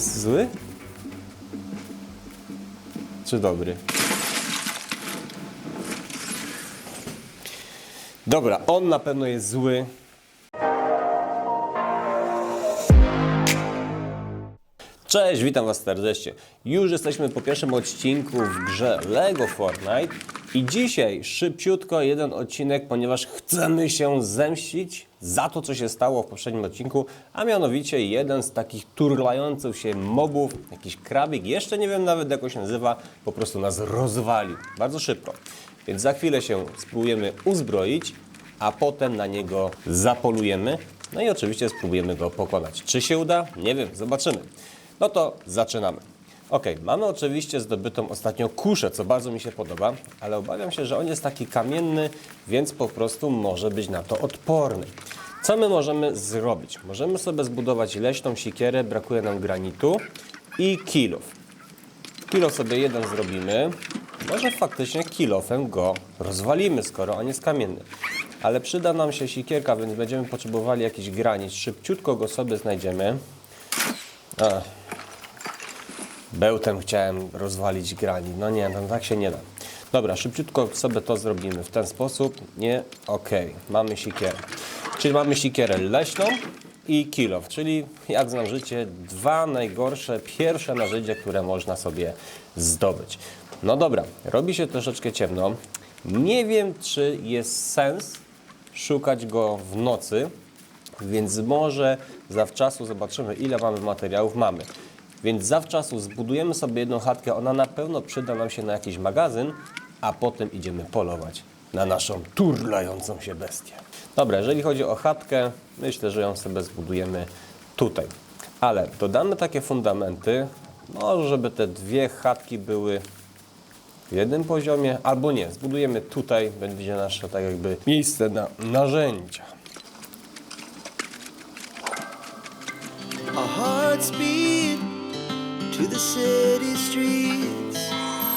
jest zły? Czy dobry? Dobra, on na pewno jest zły. Cześć, witam Was serdecznie. Już jesteśmy po pierwszym odcinku w grze LEGO Fortnite i dzisiaj szybciutko jeden odcinek, ponieważ chcemy się zemścić za to, co się stało w poprzednim odcinku, a mianowicie jeden z takich turlających się mobów, jakiś krabik, jeszcze nie wiem nawet jak się nazywa, po prostu nas rozwalił bardzo szybko. Więc za chwilę się spróbujemy uzbroić, a potem na niego zapolujemy. No i oczywiście spróbujemy go pokonać. Czy się uda? Nie wiem, zobaczymy. No to zaczynamy. Ok, mamy oczywiście zdobytą ostatnio kuszę, co bardzo mi się podoba, ale obawiam się, że on jest taki kamienny, więc po prostu może być na to odporny. Co my możemy zrobić? Możemy sobie zbudować leśną sikierę, brakuje nam granitu i kilów. Kilo sobie jeden zrobimy. Może faktycznie kilofem go rozwalimy, skoro on jest kamienny. Ale przyda nam się sikierka, więc będziemy potrzebowali jakiś granic. Szybciutko go sobie znajdziemy. Ach. Bełtem chciałem rozwalić granit. No nie, no tak się nie da. Dobra, szybciutko sobie to zrobimy w ten sposób. Nie, okej, mamy sikierę. Czyli mamy sikierę leśną i kilof, czyli jak znam życie, dwa najgorsze, pierwsze narzędzia, które można sobie zdobyć. No dobra, robi się troszeczkę ciemno. Nie wiem, czy jest sens szukać go w nocy, więc może zawczasu zobaczymy, ile mamy materiałów. Mamy. Więc zawczasu zbudujemy sobie jedną chatkę, ona na pewno przyda nam się na jakiś magazyn, a potem idziemy polować na naszą turlającą się bestię. Dobra, jeżeli chodzi o chatkę, myślę, że ją sobie zbudujemy tutaj. Ale dodamy takie fundamenty, może żeby te dwie chatki były w jednym poziomie, albo nie. Zbudujemy tutaj, będzie nasze tak jakby miejsce na narzędzia. Beat to the city streets.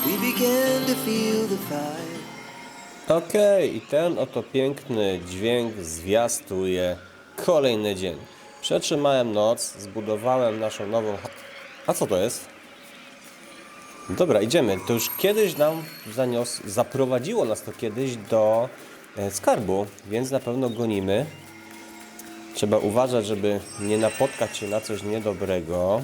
We began to feel the fire. Okej, i ten oto piękny dźwięk zwiastuje kolejny dzień. Przetrzymałem noc, zbudowałem naszą nową chatę. A co to jest? Dobra, idziemy. To już kiedyś nam zanios, zaprowadziło nas to kiedyś do e, skarbu, więc na pewno gonimy. Trzeba uważać, żeby nie napotkać się na coś niedobrego.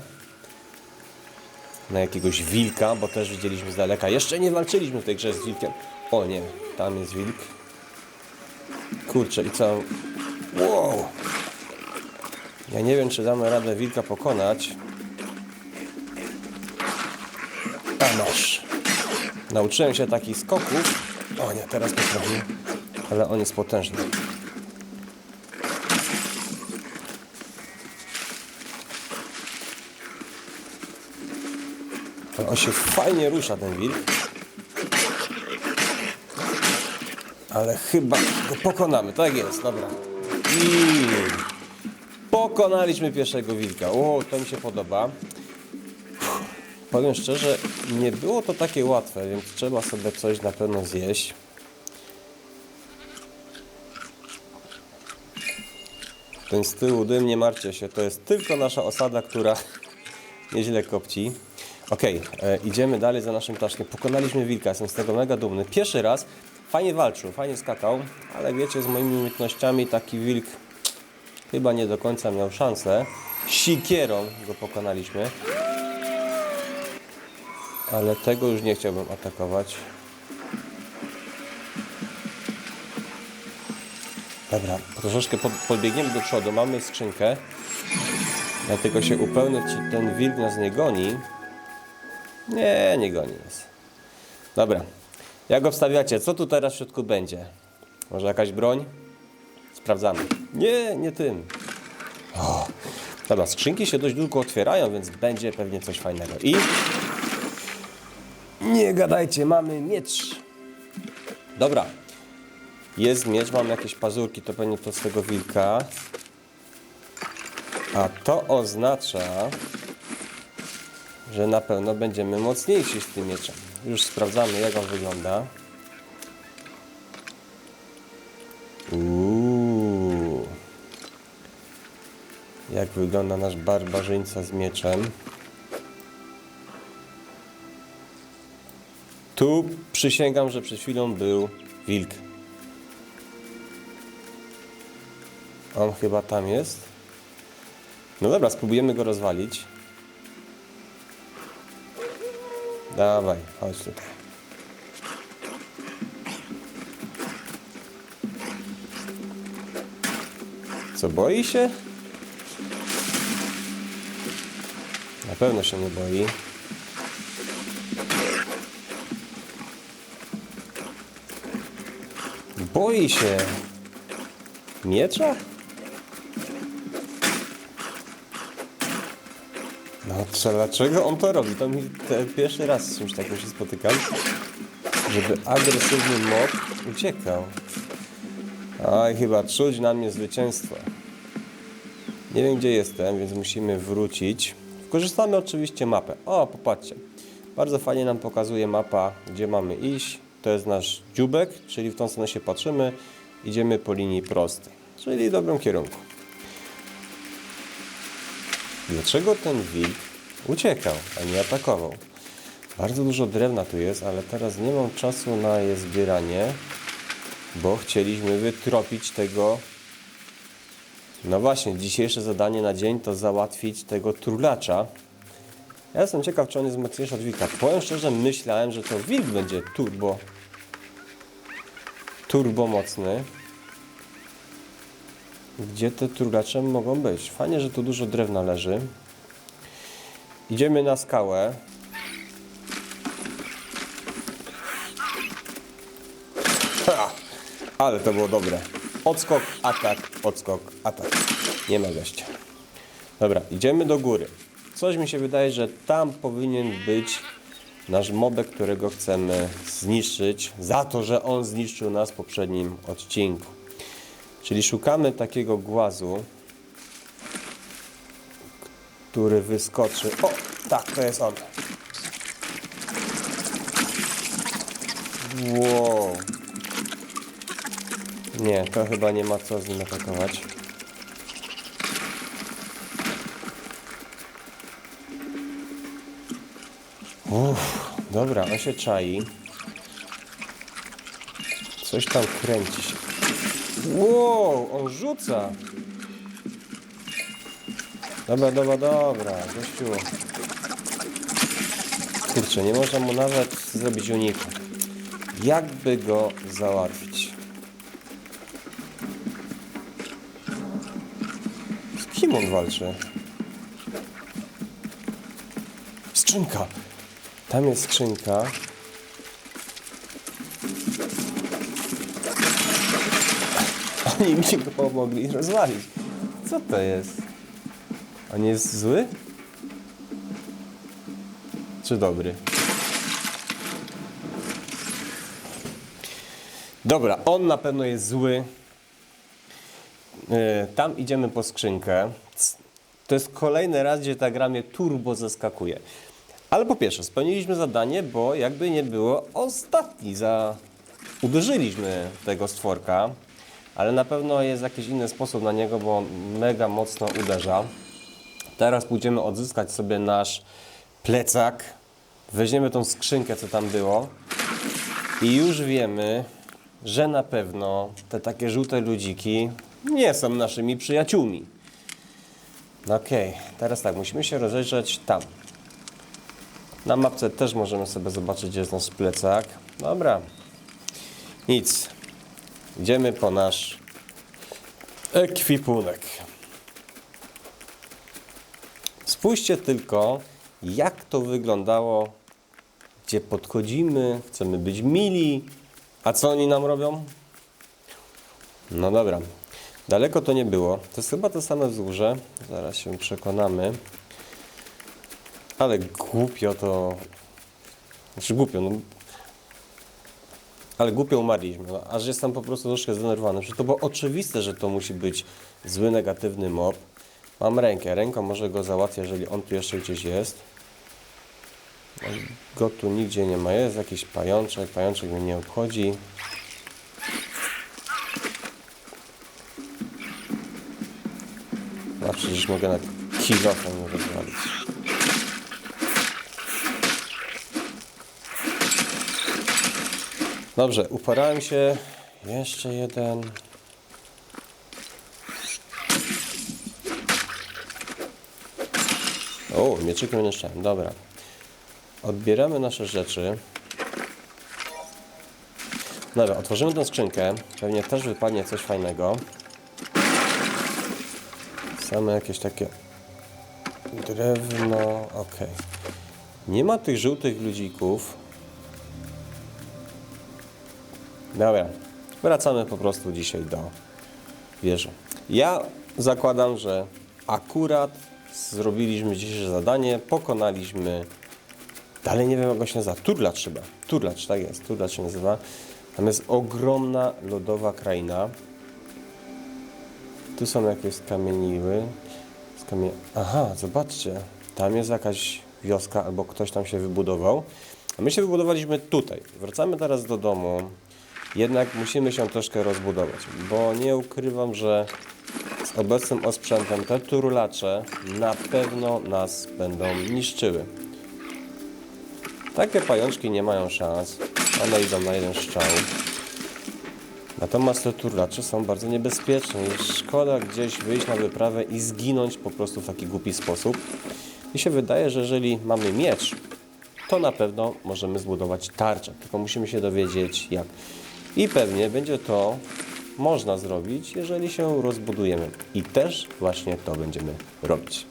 Na jakiegoś wilka, bo też widzieliśmy z daleka. Jeszcze nie walczyliśmy w tej grze z wilkiem. O nie, tam jest wilk. Kurczę, i co? Wow! Ja nie wiem, czy damy radę wilka pokonać. A masz. Nauczyłem się takich skoków. O nie, teraz zrobię. Ale on jest potężny. On się fajnie rusza, ten wilk. Ale chyba go pokonamy. Tak jest, dobra. I pokonaliśmy pierwszego wilka. O, to mi się podoba. Powiem szczerze, nie było to takie łatwe, więc trzeba sobie coś na pewno zjeść. Ten z tyłu dym, nie martwcie się, to jest tylko nasza osada, która nieźle kopci. Ok, e, idziemy dalej za naszym ptaszkiem. Pokonaliśmy wilka, jestem z tego mega dumny. Pierwszy raz fajnie walczył, fajnie skakał, ale wiecie, z moimi umiejętnościami taki wilk chyba nie do końca miał szansę. Sikierą go pokonaliśmy. Ale tego już nie chciałbym atakować. Dobra, troszeczkę pod, podbiegniemy do przodu. Mamy skrzynkę. Dlatego się upewnię, czy ten wilk nas nie goni. Nie, nie goni nas. Dobra. Jak obstawiacie, co tu teraz w środku będzie? Może jakaś broń? Sprawdzamy. Nie, nie tym. O. Dobra, skrzynki się dość długo otwierają, więc będzie pewnie coś fajnego. I nie gadajcie, mamy miecz. Dobra. Jest miecz, mamy jakieś pazurki, to pewnie to z tego wilka. A to oznacza, że na pewno będziemy mocniejsi z tym mieczem. Już sprawdzamy, jak on wygląda. Uuu. jak wygląda nasz barbarzyńca z mieczem. Tu przysięgam, że przed chwilą był wilk. On chyba tam jest. No dobra, spróbujemy go rozwalić. Dawaj, chodź tutaj. Co, boi się? Na pewno się nie boi. Boi się. Miecza? Co, dlaczego on to robi? To mi pierwszy raz z czymś takim się spotykam. Żeby agresywny mob uciekał. Oj, chyba czuć na mnie zwycięstwo. Nie wiem gdzie jestem, więc musimy wrócić. Korzystamy oczywiście mapę. O, popatrzcie. Bardzo fajnie nam pokazuje mapa, gdzie mamy iść. To jest nasz dziubek, czyli w tą stronę się patrzymy. Idziemy po linii prostej, czyli w dobrym kierunku. Dlaczego ten wilk uciekał, a nie atakował? Bardzo dużo drewna tu jest, ale teraz nie mam czasu na je zbieranie, bo chcieliśmy wytropić tego. No właśnie, dzisiejsze zadanie na dzień to załatwić tego turlacza. Ja jestem ciekaw, czy on jest mocniejszy od wilka. Powiem szczerze, myślałem, że to wilk będzie turbo. Turbo mocny. Gdzie te turlacze mogą być? Fajnie, że tu dużo drewna leży. Idziemy na skałę. Ha! Ale to było dobre. Odskok, atak, odskok, atak. Nie ma gościa. Dobra, idziemy do góry. Coś mi się wydaje, że tam powinien być nasz mobek, którego chcemy zniszczyć za to, że on zniszczył nas w poprzednim odcinku. Czyli szukamy takiego głazu, który wyskoczy. O, tak, to jest on. Wow. Nie, to chyba nie ma co z nim atakować. Uff, dobra, on się czai. Coś tam kręci się. Wow, on rzuca. Dobra, dobra, dobra, gościu. Kurczę, nie można mu nawet zrobić uniku. Jakby go załatwić? Z kim on walczy? Skrzynka! Tam jest skrzynka. Oni mi go pomogli rozwalić. Co to jest? On jest zły? Czy dobry? Dobra, on na pewno jest zły. Yy, Tam idziemy po skrzynkę. To jest kolejny raz, gdzie ta gra mnie turbo zaskakuje. Ale po pierwsze, spełniliśmy zadanie, bo jakby nie było, ostatni za... Uderzyliśmy tego stworka, ale na pewno jest jakiś inny sposób na niego, bo mega mocno uderza. Teraz pójdziemy odzyskać sobie nasz plecak. Weźmiemy tą skrzynkę, co tam było. I już wiemy, że na pewno te takie żółte ludziki nie są naszymi przyjaciółmi. No Okej, teraz tak, musimy się rozejrzeć tam. Na mapce też możemy sobie zobaczyć, gdzie jest nasz plecak. Dobra. Nic. Idziemy po nasz ekwipunek. Spójrzcie tylko, jak to wyglądało, gdzie podchodzimy, chcemy być mili, a co oni nam robią? No dobra, daleko to nie było. To jest chyba to same wzgórze, zaraz się przekonamy. Ale głupio to... Znaczy głupio, no... Ale głupio umarliśmy, no, aż jestem po prostu troszkę zdenerwowany. Przecież to było oczywiste, że to musi być zły, negatywny mob. Mam rękę, ręką może go załatwię, jeżeli on tu jeszcze gdzieś jest. Go tu nigdzie nie ma, jest jakiś pajączek, pajączek mnie nie obchodzi. Ja przecież mogę na kilofon rozwalić. Dobrze, uporałem się. Jeszcze jeden. O, mieczykiem nieszczęłem. Dobra. Odbieramy nasze rzeczy. Dobra, otworzymy tę skrzynkę. Pewnie też wypadnie coś fajnego. Same jakieś takie drewno. Ok. Nie ma tych żółtych ludzików. Dobra. Wracamy po prostu dzisiaj do wieży. Ja zakładam, że akurat zrobiliśmy dzisiejsze zadanie, pokonaliśmy. Dalej nie wiem jak się nazywa. Turlacz chyba. Turlacz, tak jest. Turlacz się nazywa. Tam jest ogromna lodowa kraina. Tu są jakieś skamieniły. Skamie... Aha, zobaczcie. Tam jest jakaś wioska albo ktoś tam się wybudował. A my się wybudowaliśmy tutaj. Wracamy teraz do domu. Jednak musimy się troszkę rozbudować, bo nie ukrywam, że obecnym osprzętem te turlacze na pewno nas będą niszczyły. Takie pajączki nie mają szans. One idą na jeden strzał. Natomiast te turlacze są bardzo niebezpieczne i szkoda gdzieś wyjść na wyprawę i zginąć po prostu w taki głupi sposób. Mi się wydaje, że jeżeli mamy miecz, to na pewno możemy zbudować tarczę. Tylko musimy się dowiedzieć jak. I pewnie będzie to można zrobić, jeżeli się rozbudujemy. I też właśnie to będziemy robić.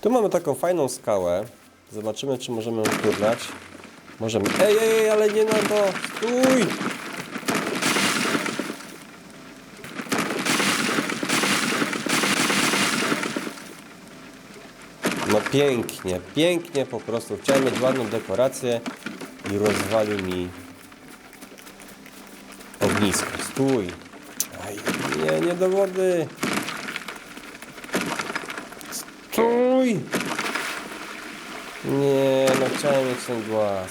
Tu mamy taką fajną skałę. Zobaczymy, czy możemy ją turlać. Możemy. Ej, ej, ej, ale nie na to! Stój! No pięknie, pięknie po prostu. Chciałem mieć ładną dekorację i rozwalił mi. Stój! Aj, nie, nie do wody! Stój! Nie, no chciałem mieć ten głaz.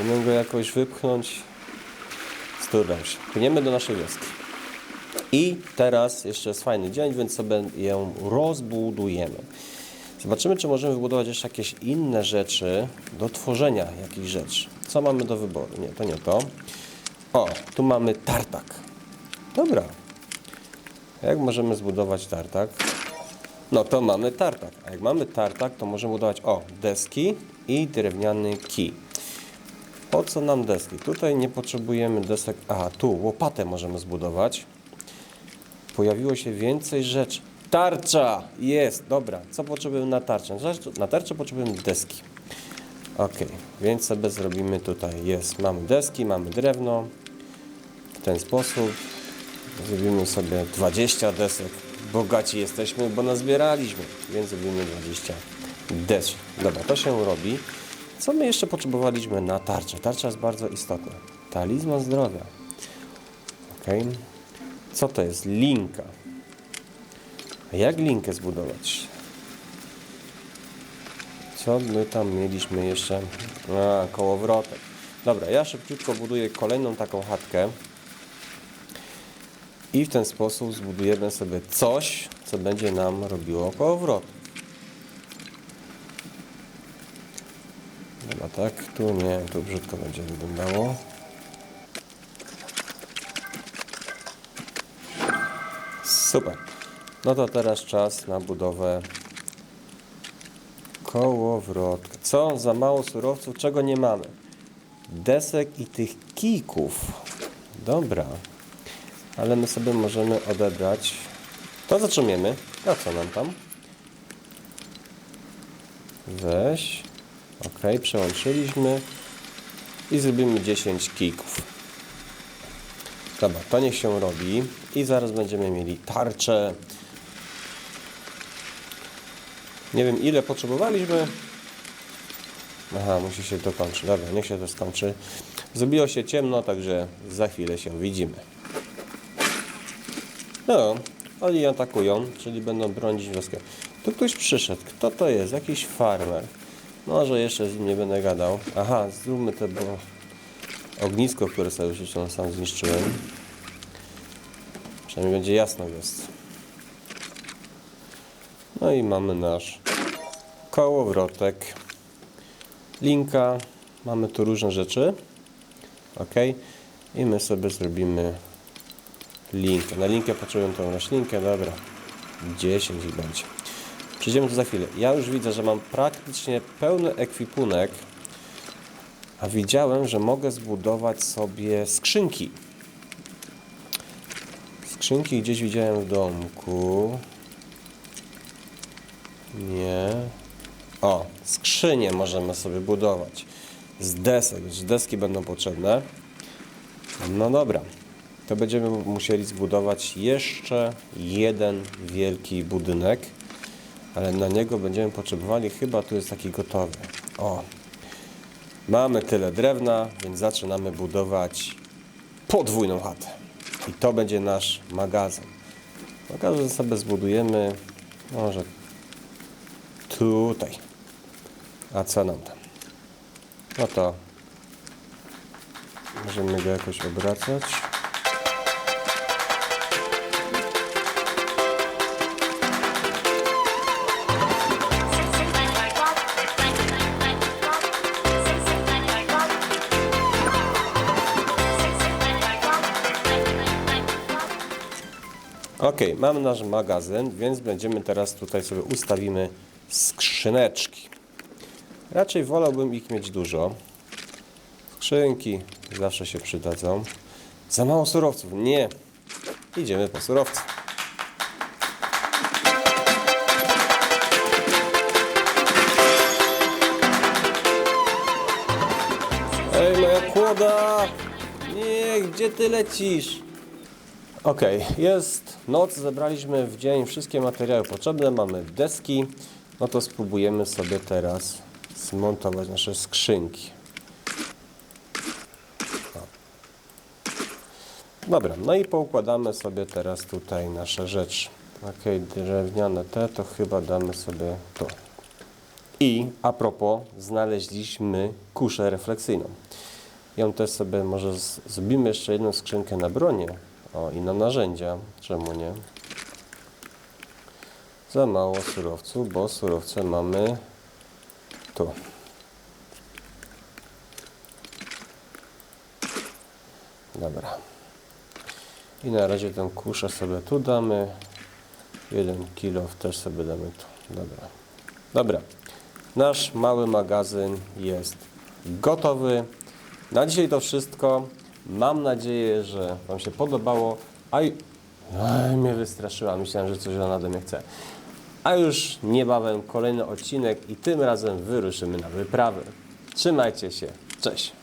Umiem go jakoś wypchnąć. Sturlam się. Płyniemy do naszej wioski. I teraz jeszcze jest fajny dzień, więc sobie ją rozbudujemy. Zobaczymy, czy możemy wybudować jeszcze jakieś inne rzeczy do tworzenia jakichś rzeczy. Co mamy do wyboru? Nie, to nie to. O, tu mamy tartak. Dobra. Jak możemy zbudować tartak? No to mamy tartak. A jak mamy tartak, to możemy budować o deski i drewniany kij. Po co nam deski? Tutaj nie potrzebujemy desek. Aha, tu łopatę możemy zbudować. Pojawiło się więcej rzeczy. Tarcza! Jest, dobra. Co potrzebujemy na tarczę? Na tarczę- potrzebujemy deski. Ok, więc sobie zrobimy tutaj. Jest, mamy deski, mamy drewno. W ten sposób zrobimy sobie 20 desek. Bogaci jesteśmy, bo nazbieraliśmy, więc zrobimy 20 desek. Dobra, to się robi. Co my jeszcze potrzebowaliśmy na tarczę? Tarcza jest bardzo istotna. Talizman zdrowia. Ok. Co to jest? Linka. A jak linkę zbudować? Co my tam mieliśmy jeszcze? A, kołowrotek. Dobra, ja szybciutko buduję kolejną taką chatkę. I w ten sposób zbudujemy sobie coś, co będzie nam robiło kołowrot. Dobra, tak, tu nie, tu brzydko będzie wyglądało. Super. No to teraz czas na budowę kołowrotka. Co? Za mało surowców, czego nie mamy? Desek i tych kijków. Dobra. Ale my sobie możemy odebrać. To zaczniemy. A co nam tam? Weź. Ok, przełączyliśmy. I zrobimy 10 kijków. Dobra, to niech się robi. I zaraz będziemy mieli tarczę. Nie wiem ile potrzebowaliśmy. Aha, musi się to kończyć. Dobra, niech się to skończy. Zrobiło się ciemno, także za chwilę się widzimy. No, oni atakują, czyli będą bronić wioskę. Tu ktoś przyszedł. Kto to jest? Jakiś farmer. Może jeszcze z nim nie będę gadał. Aha, zróbmy to, bo ognisko, które sobie już sam zniszczyłem. Przynajmniej będzie jasno jest. No i mamy nasz kołowrotek. Linka. Mamy tu różne rzeczy. Ok. I my sobie zrobimy linkę. Na linkę potrzebuję tą roślinkę. Dobra. 10 ich będzie. Przejdziemy tu za chwilę. Ja już widzę, że mam praktycznie pełny ekwipunek. A widziałem, że mogę zbudować sobie skrzynki. Skrzynki gdzieś widziałem w domku. Nie. O, skrzynie możemy sobie budować. Z desek, już deski będą potrzebne. No dobra. To będziemy musieli zbudować jeszcze jeden wielki budynek. Ale na niego będziemy potrzebowali, chyba tu jest taki gotowy. O, Mamy tyle drewna, więc zaczynamy budować podwójną chatę. I to będzie nasz magazyn. Magazyn sobie zbudujemy może tutaj. A co nam tam? No to możemy go jakoś obracać. Ok, mamy nasz magazyn, więc będziemy teraz tutaj sobie ustawimy skrzyneczki. Raczej wolałbym ich mieć dużo. Skrzynki zawsze się przydadzą. Za mało surowców. Nie. Idziemy po surowce. Ej, moja kłoda! Nie, gdzie ty lecisz? Ok, jest noc, zebraliśmy w dzień wszystkie materiały potrzebne, mamy deski, no to spróbujemy sobie teraz zmontować nasze skrzynki. O. Dobra, no i poukładamy sobie teraz tutaj nasze rzeczy. Ok, drewniane te, to chyba damy sobie to. I a propos, znaleźliśmy kuszę refleksyjną. Ją też sobie może zrobimy jeszcze jedną skrzynkę na bronię. O, i na narzędzia. Czemu nie? Za mało surowców, bo surowce mamy tu. Dobra. I na razie tę kuszę sobie tu damy. Jeden kilo też sobie damy tu. Dobra. Dobra. Nasz mały magazyn jest gotowy. Na dzisiaj to wszystko. Mam nadzieję, że Wam się podobało. Aj, Aj mnie wystraszyła. Myślałem, że coś ona ode mnie chce. A już niebawem kolejny odcinek i tym razem wyruszymy na wyprawę. Trzymajcie się. Cześć.